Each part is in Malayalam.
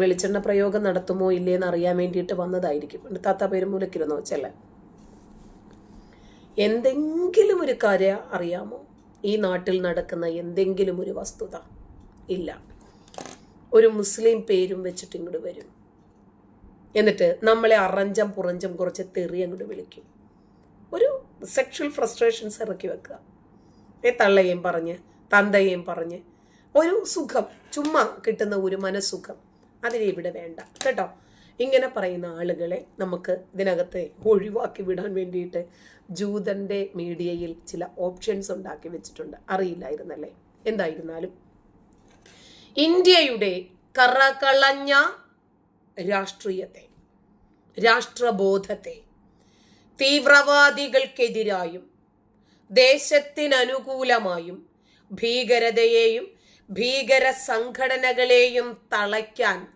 വെളിച്ചെണ്ണ പ്രയോഗം നടത്തുമോ ഇല്ലേന്ന് അറിയാൻ വേണ്ടിയിട്ട് വന്നതായിരിക്കും. താത്ത പെരുമൂലക്കിരുന്നോ വെച്ചല്ലേ എന്തെങ്കിലും ഒരു കാര്യം അറിയാമോ? ഈ നാട്ടിൽ നടക്കുന്ന എന്തെങ്കിലും ഒരു വസ്തുത ഇല്ല. ഒരു മുസ്ലിം പേരും വെച്ചിട്ട് ഇങ്ങോട്ട് വരും. എന്നിട്ട് നമ്മളെ അറഞ്ചം പുറഞ്ചം കുറച്ച് തെറി അങ്ങോട്ട് വിളിക്കും. ഒരു സെക്ഷൽ ഫ്രസ്ട്രേഷൻസ് ഇറക്കി വെക്കുക. ഏ തള്ളയെയും പറഞ്ഞ് തന്തയെയും പറഞ്ഞ് ഒരു സുഖം ചുമ്മാ കിട്ടുന്ന ഒരു മനസ്സുഖം. അതിനെ ഇവിടെ വേണ്ട. കേട്ടോ? ഇങ്ങനെ പറയുന്ന ആളുകളെ നമുക്ക് ഇതിനകത്ത് ഒഴിവാക്കി വിടാൻ വേണ്ടിയിട്ട് ജൂതന്റെ മീഡിയയിൽ ചില ഓപ്ഷൻസ് ഉണ്ടാക്കി വെച്ചിട്ടുണ്ട്. അറിയില്ലായിരുന്നല്ലേ? എന്തായിരുന്നാലും. ഇന്ത്യയുടെ കറകളഞ്ഞ രാഷ്ട്രീയത്തെ രാഷ്ട്രബോധത്തെ തീവ്രവാദികൾക്കെതിരായും ദേശത്തിനനുകൂലമായും ഭീകരതയെയും ഭീകര സംഘടനകളെയും തളയ്ക്കാൻ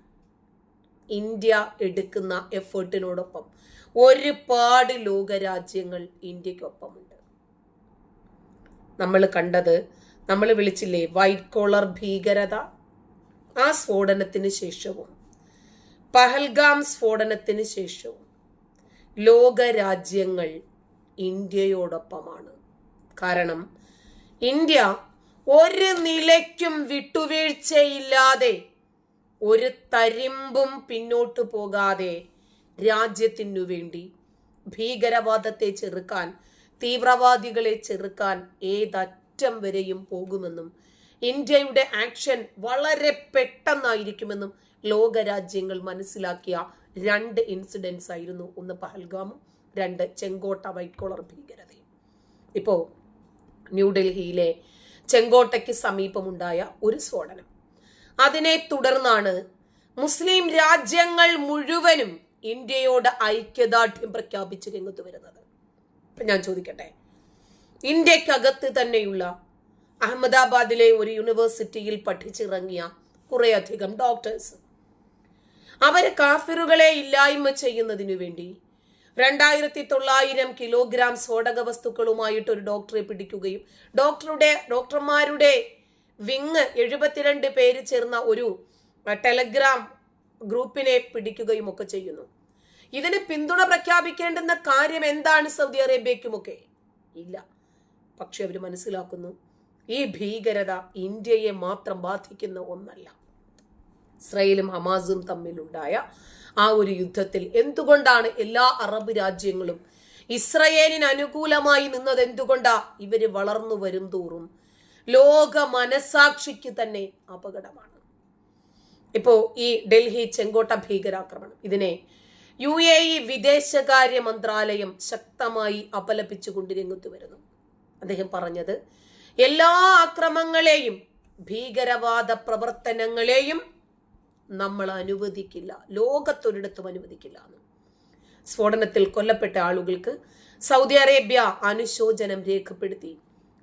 ഇന്ത്യ എടുക്കുന്ന എഫേർട്ടിനോടൊപ്പം ഒരുപാട് ലോകരാജ്യങ്ങൾ ഇന്ത്യക്കൊപ്പമുണ്ട് നമ്മൾ കണ്ടത് നമ്മൾ വിളിച്ചില്ലേ വൈറ്റ് കോളർ ഭീകരത ആ സ്ഫോടനത്തിന് ശേഷവും പഹൽഗാം സ്ഫോടനത്തിന് ശേഷവും ലോകരാജ്യങ്ങൾ ഇന്ത്യയോടൊപ്പമാണ്. കാരണം ഇന്ത്യ ഒരു നിലയ്ക്കും വിട്ടുവീഴ്ചയില്ലാതെ ഒരു തരിമ്പും പിന്നോട്ടു പോകാതെ രാജ്യത്തിനു വേണ്ടി ഭീകരവാദത്തെ ചെറുക്കാൻ തീവ്രവാദികളെ ചെറുക്കാൻ ഏതറ്റം വരെയും പോകുമെന്നും ഇന്ത്യയുടെ ആക്ഷൻ വളരെ പെട്ടെന്നായിരിക്കുമെന്നും ലോകരാജ്യങ്ങൾ മനസ്സിലാക്കിയ രണ്ട് ഇൻസിഡൻസ് ആയിരുന്നു ഒന്ന് പഹൽഗാമും രണ്ട് ചെങ്കോട്ട വൈറ്റ് കോളർ ഭീകരതയും. ഇപ്പോ ന്യൂഡൽഹിയിലെ ചെങ്കോട്ടയ്ക്ക് സമീപമുണ്ടായ ഒരു സ്ഫോടനം. അതിനെ തുടർന്നാണ് മുസ്ലിം രാജ്യങ്ങൾ മുഴുവനും ഇന്ത്യയോട് ഐക്യദാർഢ്യം പ്രഖ്യാപിച്ച് രംഗത്ത് വരുന്നത്. ഇപ്പൊ ഞാൻ ചോദിക്കട്ടെ ഇന്ത്യക്കകത്ത് തന്നെയുള്ള അഹമ്മദാബാദിലെ ഒരു യൂണിവേഴ്സിറ്റിയിൽ പഠിച്ചിറങ്ങിയ കുറേയധികം ഡോക്ടേഴ്സ് അവർ കാഫിറുകളെ ഇല്ലായ്മ ചെയ്യുന്നതിനു വേണ്ടി രണ്ടായിരത്തി തൊള്ളായിരം കിലോഗ്രാം സ്ഫോടക വസ്തുക്കളുമായിട്ട് ഒരു ഡോക്ടറെ പിടിക്കുകയും ഡോക്ടറുടെ ഡോക്ടർമാരുടെ വിങ് എഴുപത്തിരണ്ട് പേര് ചേർന്ന ഒരു ടെലഗ്രാം ഗ്രൂപ്പിനെ പിടിക്കുകയും ഒക്കെ ചെയ്യുന്നു. ഇതിന് പിന്തുണ പ്രഖ്യാപിക്കേണ്ടുന്ന കാര്യം എന്താണ് സൗദി അറേബ്യക്കുമൊക്കെ ഇല്ല. പക്ഷെ അവർ മനസ്സിലാക്കുന്നു ഈ ഭീകരത ഇന്ത്യയെ മാത്രം ബാധിക്കുന്ന ഒന്നല്ല. ഇസ്രയേലും ഹമാസും തമ്മിലുണ്ടായ ആ ഒരു യുദ്ധത്തിൽ എന്തുകൊണ്ടാണ് എല്ലാ അറബ് രാജ്യങ്ങളും ഇസ്രയേലിന് അനുകൂലമായി നിന്നത് എന്തുകൊണ്ടാ ഇവർ വളർന്നു വരും തോറും ലോക മനസാക്ഷിക്ക് തന്നെ അപകടമാണ്. ഇപ്പോ ഈ ഡൽഹി ചെങ്കോട്ട ഭീകരാക്രമണം. ഇതിനെ യു എ ഇ വിദേശകാര്യ മന്ത്രാലയം ശക്തമായി അപലപിച്ചുകൊണ്ട് രംഗത്ത് വരുന്നു. അദ്ദേഹം പറഞ്ഞത് എല്ലാ അക്രമങ്ങളെയും ഭീകരവാദ പ്രവർത്തനങ്ങളെയും നമ്മൾ അനുവദിക്കില്ല. ലോകത്തൊരിടത്തും അനുവദിക്കില്ല എന്ന്. സ്ഫോടനത്തിൽ കൊല്ലപ്പെട്ട ആളുകൾക്ക് സൗദി അറേബ്യ അനുശോചനം രേഖപ്പെടുത്തി.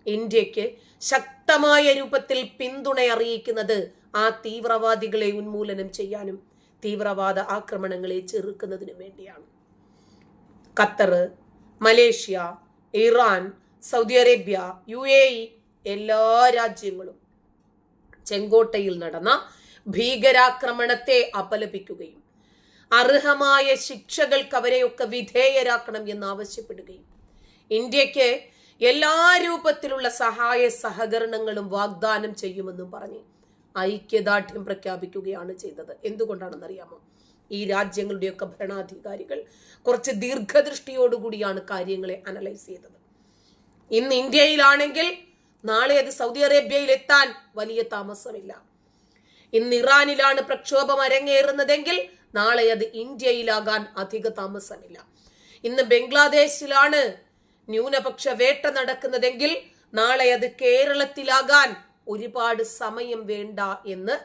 ഇന്ത്യയ്ക്ക് ശക്തമായ രൂപത്തിൽ പിന്തുണ അറിയിക്കുന്നത് ആ തീവ്രവാദികളെ ഉന്മൂലനം ചെയ്യാനും തീവ്രവാദ ആക്രമണങ്ങളെ ചെറുക്കുന്നതിനും വേണ്ടിയാണ്. Qatar Malaysia Iran Saudi Arabia U A E എല്ലാ രാജ്യങ്ങളും ചെങ്കോട്ടയിൽ നടന്ന ഭീകരാക്രമണത്തെ അപലപിക്കുകയും അർഹമായ ശിക്ഷകൾക്ക് അവരെയൊക്കെ വിധേയരാക്കണം എന്ന് ആവശ്യപ്പെടുകയും. ഇന്ത്യയ്ക്ക് എല്ലാ രൂപത്തിലുള്ള സഹായ സഹകരണങ്ങളും വാഗ്ദാനം ചെയ്യുമെന്നും പറഞ്ഞ് ഐക്യദാർഢ്യം പ്രഖ്യാപിക്കുകയാണ് ചെയ്തത്. എന്തുകൊണ്ടാണെന്നറിയാമോ? ഈ രാജ്യങ്ങളുടെയൊക്കെ ഭരണാധികാരികൾ കുറച്ച് ദീർഘദൃഷ്ടിയോടുകൂടിയാണ് കാര്യങ്ങളെ അനലൈസ് ചെയ്തത്. ഇന്ന് ഇന്ത്യയിലാണെങ്കിൽ നാളെ അത് സൗദി അറേബ്യയിൽ എത്താൻ വലിയ താമസമില്ല. ഇന്ന് ഇറാനിലാണ് പ്രക്ഷോഭം അരങ്ങേറുന്നതെങ്കിൽ നാളെ അത് ഇന്ത്യയിലാകാൻ അധിക താമസമില്ല. ഇന്ന് ബംഗ്ലാദേശിലാണ് ന്യൂനപക്ഷ വേട്ട നടക്കുന്നതെങ്കിൽ നാളെ അത് കേരളത്തിലാകാൻ ഒരുപാട് സമയം വേണ്ട എന്ന്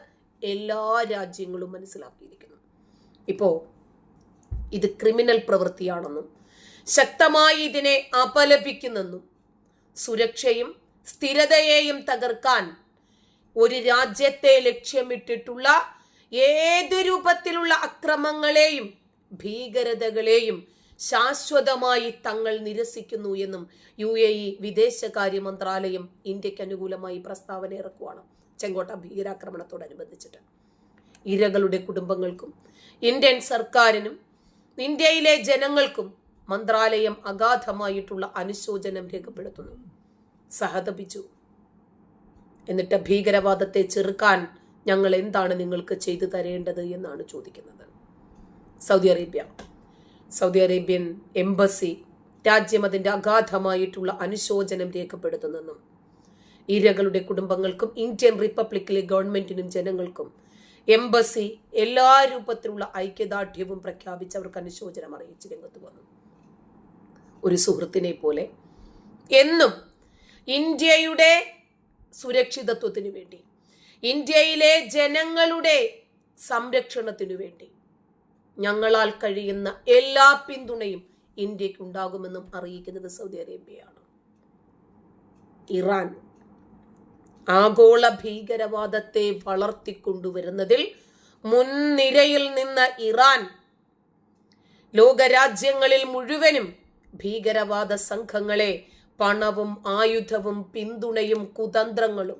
എല്ലാ രാജ്യങ്ങളും മനസ്സിലാക്കിയിരിക്കുന്നു. ഇപ്പോ ഇത് ക്രിമിനൽ പ്രവൃത്തിയാണെന്നും ശക്തമായി ഇതിനെ അപലപിക്കുന്നെന്നും സുരക്ഷയും സ്ഥിരതയെയും തകർക്കാൻ ഒരു രാജ്യത്തെ ലക്ഷ്യമിട്ടിട്ടുള്ള ഏത് രൂപത്തിലുള്ള അക്രമങ്ങളെയും ഭീകരതകളെയും ശാശ്വതമായി തങ്ങൾ നിരസിക്കുന്നു എന്നും യു എ ഇ വിദേശകാര്യ മന്ത്രാലയം ഇന്ത്യയ്ക്ക് അനുകൂലമായി പ്രസ്താവന ഇറക്കുവാണ്. ചെങ്കോട്ട ഭീകരാക്രമണത്തോടനുബന്ധിച്ചിട്ട്. ഇരകളുടെ കുടുംബങ്ങൾക്കും ഇന്ത്യൻ സർക്കാരിനും ഇന്ത്യയിലെ ജനങ്ങൾക്കും മന്ത്രാലയം അഗാധമായിട്ടുള്ള അനുശോചനം രേഖപ്പെടുത്തുന്നു. സഹതപിച്ചു. എന്നിട്ട് ഭീകരവാദത്തെ ചെറുക്കാൻ ഞങ്ങൾ എന്താണ് നിങ്ങൾക്ക് ചെയ്തു തരേണ്ടത് എന്നാണ് ചോദിക്കുന്നത്. Saudi Arabia. Saudi Arabian embassy രാജ്യം അതിന്റെ അഗാധമായിട്ടുള്ള അനുശോചനം രേഖപ്പെടുത്തുന്നെന്നും ഇരകളുടെ കുടുംബങ്ങൾക്കും ഇന്ത്യൻ റിപ്പബ്ലിക്കിലെ ഗവൺമെന്റിനും ജനങ്ങൾക്കും എംബസി എല്ലാ രൂപത്തിലുള്ള ഐക്യദാർഢ്യവും പ്രഖ്യാപിച്ച് അവർക്ക് അനുശോചനം അറിയിച്ച് രംഗത്ത് വന്നു. ഒരു സുഹൃത്തിനെ പോലെ എന്നും ഇന്ത്യയുടെ സുരക്ഷിതത്വത്തിനു വേണ്ടി ഇന്ത്യയിലെ ജനങ്ങളുടെ സംരക്ഷണത്തിനു വേണ്ടി ഞങ്ങളാൽ കഴിയുന്ന എല്ലാ പിന്തുണയും ഇന്ത്യയ്ക്ക് ഉണ്ടാകുമെന്നും അറിയിക്കുന്നത് സൗദി അറേബ്യയാണ്. ഇറാൻ ആഗോള ഭീകരവാദത്തെ വളർത്തിക്കൊണ്ടുവരുന്നതിൽ മുൻനിരയിൽ നിന്ന് ഇറാൻ ലോകരാജ്യങ്ങളിൽ മുഴുവനും ഭീകരവാദ സംഘങ്ങളെ പണവും ആയുധവും പിന്തുണയും കുതന്ത്രങ്ങളും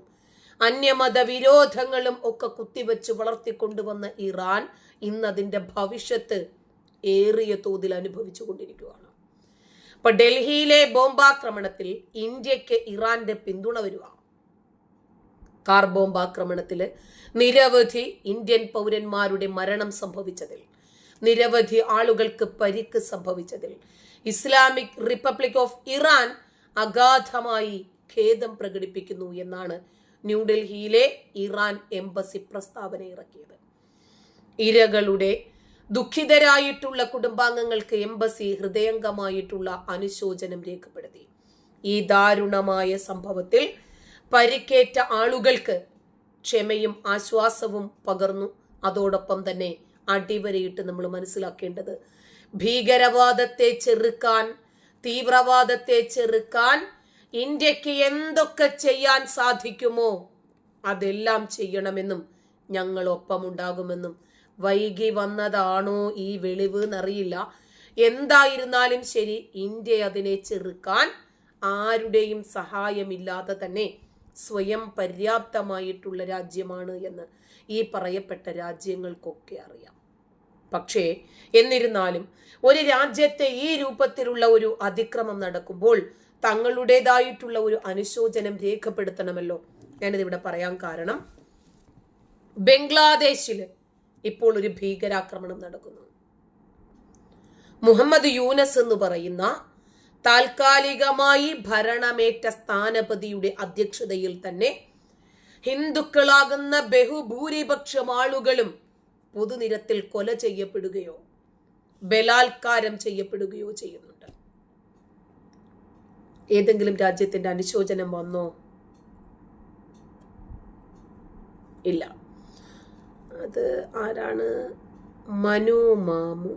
അന്യമത വിരോധങ്ങളും ഒക്കെ കുത്തിവെച്ച് വളർത്തിക്കൊണ്ടുവന്ന ഇറാൻ ഇന്ന് അതിന്റെ ഭവിഷ്യത്ത് ഏറിയ തോതിൽ അനുഭവിച്ചു കൊണ്ടിരിക്കുകയാണ്. ഇപ്പൊ ഡൽഹിയിലെ ബോംബാക്രമണത്തിൽ ഇന്ത്യയ്ക്ക് ഇറാന്റെ പിന്തുണ വരുവാണ് കാർ ബോംബാക്രമണത്തിൽ നിരവധി ഇന്ത്യൻ പൗരന്മാരുടെ മരണം സംഭവിച്ചതിൽ നിരവധി ആളുകൾക്ക് പരിക്ക് സംഭവിച്ചതിൽ ഇസ്ലാമിക് റിപ്പബ്ലിക് ഓഫ് ഇറാൻ അഗാധമായി ഖേദം പ്രകടിപ്പിക്കുന്നു എന്നാണ് ന്യൂഡൽഹിയിലെ ഇറാൻ എംബസി പ്രസ്താവന ഇറക്കിയത്. ഇരകളുടെ ദുഃഖിതരായിട്ടുള്ള കുടുംബാംഗങ്ങൾക്ക് എംബസി ഹൃദയംഗമായിട്ടുള്ള അനുശോചനം രേഖപ്പെടുത്തി. ഈ ദാരുണമായ സംഭവത്തിൽ പരിക്കേറ്റ ആളുകൾക്ക് ക്ഷമയും ആശ്വാസവും പകർന്നു. അതോടൊപ്പം തന്നെ അടിവരയിട്ട് നമ്മൾ മനസ്സിലാക്കേണ്ടത് ഭീകരവാദത്തെ ചെറുക്കാൻ തീവ്രവാദത്തെ ചെറുക്കാൻ ഇന്ത്യയ്ക്ക് എന്തൊക്കെ ചെയ്യാൻ സാധിക്കുമോ അതെല്ലാം ചെയ്യണമെന്നും ഞങ്ങൾ ഒപ്പമുണ്ടാകുമെന്നും വൈകി വന്നതാണോ ഈ വെളിവ് എന്നറിയില്ല. എന്തായിരുന്നാലും ശരി ഇന്ത്യ അതിനെ ചെറുക്കാൻ ആരുടെയും സഹായമില്ലാതെ തന്നെ സ്വയം പര്യാപ്തമായിട്ടുള്ള രാജ്യമാണ് എന്ന് ഈ പറയപ്പെട്ട രാജ്യങ്ങൾക്കൊക്കെ അറിയാം. പക്ഷേ എന്നിരുന്നാലും ഒരു രാജ്യത്തെ ഈ രൂപത്തിലുള്ള ഒരു അതിക്രമം നടക്കുമ്പോൾ തങ്ങളുടേതായിട്ടുള്ള ഒരു അനുശോചനം രേഖപ്പെടുത്തണമല്ലോ. ഞാനിതിവിടെ പറയാൻ കാരണം ബംഗ്ലാദേശിൽ ഇപ്പോൾ ഒരു ഭീകരാക്രമണം നടക്കുന്നു. മുഹമ്മദ് യൂനസ് എന്ന് പറയുന്ന താൽക്കാലികമായി ഭരണമേറ്റ സ്ഥാനപതിയുടെ അധ്യക്ഷതയിൽ തന്നെ ഹിന്ദുക്കളാകുന്ന ബഹുഭൂരിപക്ഷം ആളുകളും പൊതുനിരത്തിൽ കൊല ചെയ്യപ്പെടുകയോ ബലാത്കാരം ചെയ്യപ്പെടുകയോ ചെയ്യുന്നുണ്ട്. ഏതെങ്കിലും രാജ്യത്തിന്റെ അനുശോചനം വന്നോ? ഇല്ല. അത് ആരാണ്? മനു മാമു.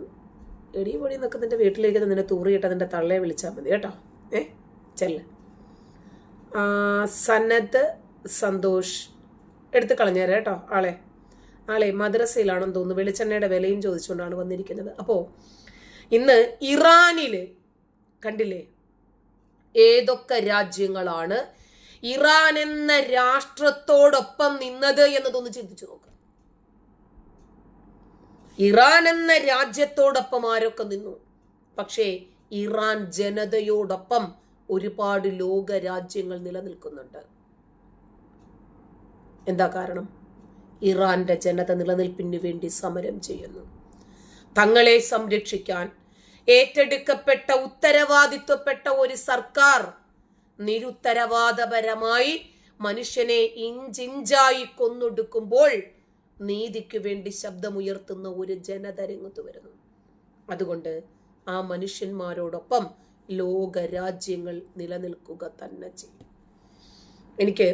എടി പൊടി നിൽക്കുന്ന നിൽക്കുന്നതിന്റെ വീട്ടിലേക്ക് നിന്നെ തൂറിയിട്ട് നിന്റെ തള്ളയെ വിളിച്ചാൽ മതി കേട്ടോ. ഏ ചെല്ല. സന്നദ്ധ സന്തോഷ്. എടുത്ത് കളഞ്ഞേരെ കേട്ടോ ആളെ. ആളെ മദ്രസയിലാണെന്ന് തോന്നുന്നു. വെളിച്ചെണ്ണയുടെ വിലയും ചോദിച്ചുകൊണ്ടാണ് വന്നിരിക്കുന്നത്. അപ്പോൾ ഇന്ന് ഇറാനിൽ കണ്ടില്ലേ? ഏതൊക്കെ രാജ്യങ്ങളാണ് ഇറാൻ എന്ന രാഷ്ട്രത്തോടൊപ്പം നിന്നത് എന്നതൊന്ന് ചിന്തിച്ചു നോക്കുക ഇറാൻ എന്ന രാജ്യത്തോടൊപ്പം ആരൊക്കെ നിന്നു? പക്ഷേ ഇറാൻ ജനതയോടൊപ്പം ഒരുപാട് ലോക രാജ്യങ്ങൾ നിലനിൽക്കുന്നുണ്ട്. എന്താ കാരണം? ഇറാന്റെ ജനത നിലനിൽപ്പിന് വേണ്ടി സമരം ചെയ്യുന്നു. തങ്ങളെ സംരക്ഷിക്കാൻ ഏറ്റെടുക്കപ്പെട്ട ഉത്തരവാദിത്വപ്പെട്ട ഒരു സർക്കാർ നിരുത്തരവാദപരമായി മനുഷ്യനെ ഇഞ്ചിഞ്ചായി കൊന്നൊടുക്കുമ്പോൾ നീതിക്ക് വേണ്ടി ശബ്ദമുയർത്തുന്ന ഒരു ജനത രംഗത്ത് വരുന്നു. അതുകൊണ്ട് ആ മനുഷ്യന്മാരോടൊപ്പം ലോകരാജ്യങ്ങൾ നിലനിൽക്കുക തന്നെ ചെയ്യും. എനിക്ക്